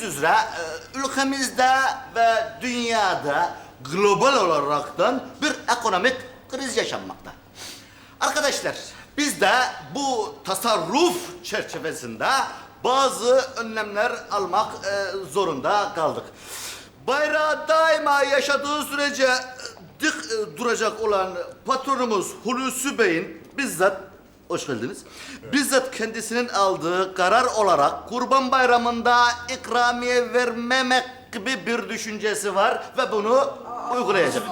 bildiğiniz üzere e, ülkemizde ve dünyada global olaraktan bir ekonomik kriz yaşanmakta. Arkadaşlar biz de bu tasarruf çerçevesinde bazı önlemler almak e, zorunda kaldık. Bayrağı daima yaşadığı sürece e, dik duracak olan patronumuz Hulusi Bey'in bizzat hoş geldiniz. Bizzat kendisinin aldığı karar olarak Kurban Bayramı'nda ikramiye vermemek gibi bir düşüncesi var ve bunu uygulayacak.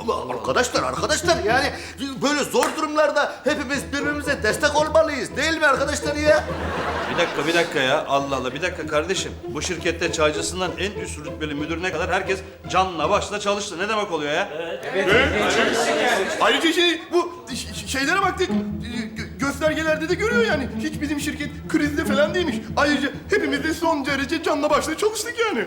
Ama arkadaşlar, arkadaşlar yani böyle zor durumlarda hepimiz birbirimize destek olmalıyız değil mi arkadaşlar ya? Bir dakika bir dakika ya. Allah Allah bir dakika kardeşim. Bu şirkette çaycısından en üst rütbeli müdürüne kadar herkes canla başla çalıştı. Ne demek oluyor ya? Ayrıca şey bu ş- şeylere baktık. Gö- göstergelerde de görüyor yani. Hiç bizim şirket krizde falan değilmiş. Ayrıca hepimiz de son derece canla başla çalıştık yani.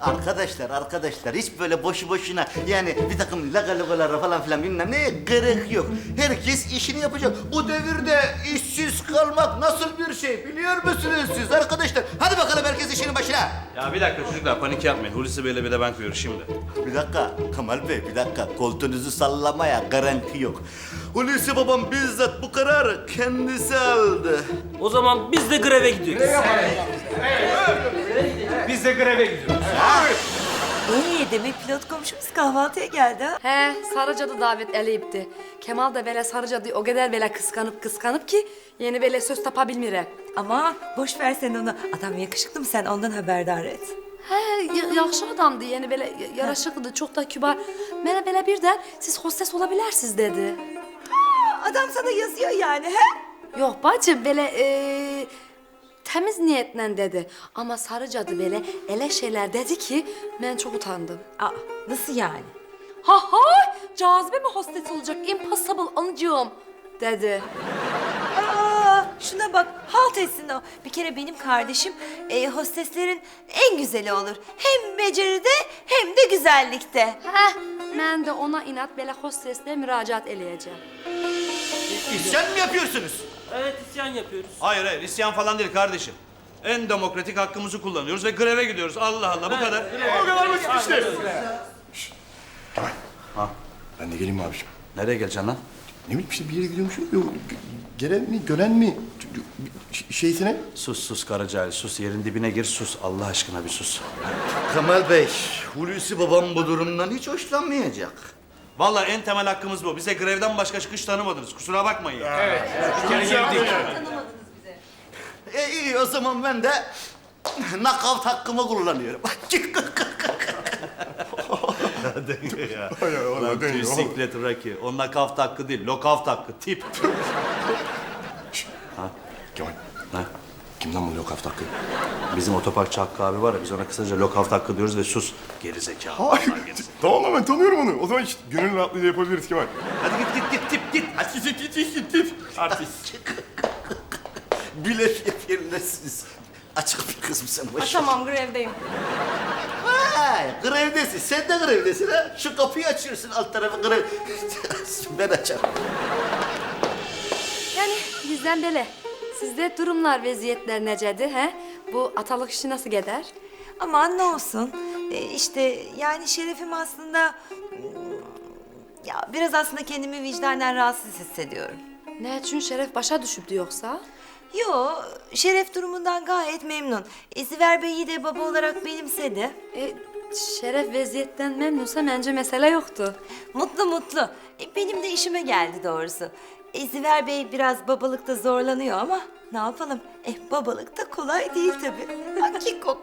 Arkadaşlar, arkadaşlar hiç böyle boşu boşuna yani bir takım lagalugalara falan filan bilmem neye gerek yok. Herkes işini yapacak. Bu devirde işsiz kalmak nasıl bir şey biliyor musunuz siz arkadaşlar? Hadi bakalım herkes işinin başına. Ya bir dakika çocuklar panik yapmayın. Hulusi Bey'le bir de ben koyuyoruz şimdi. Bir dakika Kemal Bey, bir dakika. Koltuğunuzu sallamaya garanti yok. Hulusi babam bizzat bu kararı kendisi aldı. O zaman biz de greve gidiyoruz. Biz de greve gidiyoruz. İyi demek pilot komşumuz kahvaltıya geldi ha. He, Sarıcadı davet eleyipti. Kemal da böyle Sarıcadı'yı o kadar böyle kıskanıp kıskanıp ki yeni böyle söz tapabilmire. Ama boş ver sen onu. Adam yakışıklı mı sen ondan haberdar et. He, ya- yaxşı adamdı yani böyle y- yaraşıklıdı, çok da kibar. Mene böyle birden siz hostes olabilirsiniz dedi. Adam sana yazıyor yani he? Yok bacım böyle eee, temiz niyetle dedi. Ama Sarıcadı böyle ele şeyler dedi ki ben çok utandım. Aa, nasıl yani? Ha ha cazibe mi hostes olacak impossible anıcığım dedi. Aa, şuna bak halt etsin o. Bir kere benim kardeşim e, hosteslerin en güzeli olur. Hem beceride hem de güzellikte. Heh, ben de ona inat böyle hostesle müracaat eləyəcəm. İsyan mı yapıyorsunuz? Evet isyan yapıyoruz. Hayır hayır isyan falan değil kardeşim. En demokratik hakkımızı kullanıyoruz ve greve gidiyoruz. Allah Allah bu kadar. O kadar basit işte. Kemal. Ben de geleyim mi abiciğim? Nereye geleceksin lan? Ne bileyim işte bir yere gidiyormuşum. Yok, gelen mi, gören mi? Ş- Şeysine. Sus sus Karacahil sus. Yerin dibine gir sus. Allah aşkına bir sus. Kemal Bey, Hulusi babam bu durumdan hiç hoşlanmayacak. Vallahi en temel hakkımız bu. Bize grevden başka çıkış tanımadınız. Kusura bakmayın. ya. Bir kere girdik. E iyi o zaman ben de nakavt hakkımı kullanıyorum. ya. Ay, ay, Lan vallahi dönüyor. bisiklet Rocky. O nakavt hakkı değil. Lokavt hakkı. Tip. Kemal. Ha? Kimden buluyor kafta hakkı? Bizim otoparkçı Hakkı abi var ya biz ona kısaca lokavt hakkı diyoruz ve sus. Geri zekalı. Hayır. tamam lan ben tanıyorum onu. O zaman hiç gönül rahatlığıyla yapabiliriz Kemal. Hadi git git git tip git. Hadi git git git git git. Artist. Bilet yapıyorsunuz. Açık bir kız mısın? Boş ver. Tamam grevdeyim. Vay, grevdesin. Sen de grevdesin ha. Şu kapıyı açıyorsun alt tarafı grev. ben açarım. Yani bizden böyle. Sizde durumlar, vaziyetler necədir, he? Bu atalık işi nasıl gider? Aman ne olsun. E, işte yani şerefim aslında... Ya biraz aslında kendimi vicdanen rahatsız hissediyorum. Ne için şeref başa düşüptü yoksa? Yo, Şeref durumundan gayet memnun. İziver Bey'i de baba olarak benimsedi. E, şeref vaziyetten memnunsa bence mesele yoktu. Mutlu mutlu. E, benim de işime geldi doğrusu. İziver Bey biraz babalıkta zorlanıyor ama ne yapalım? Eh babalık da kolay değil tabii. Hakiko.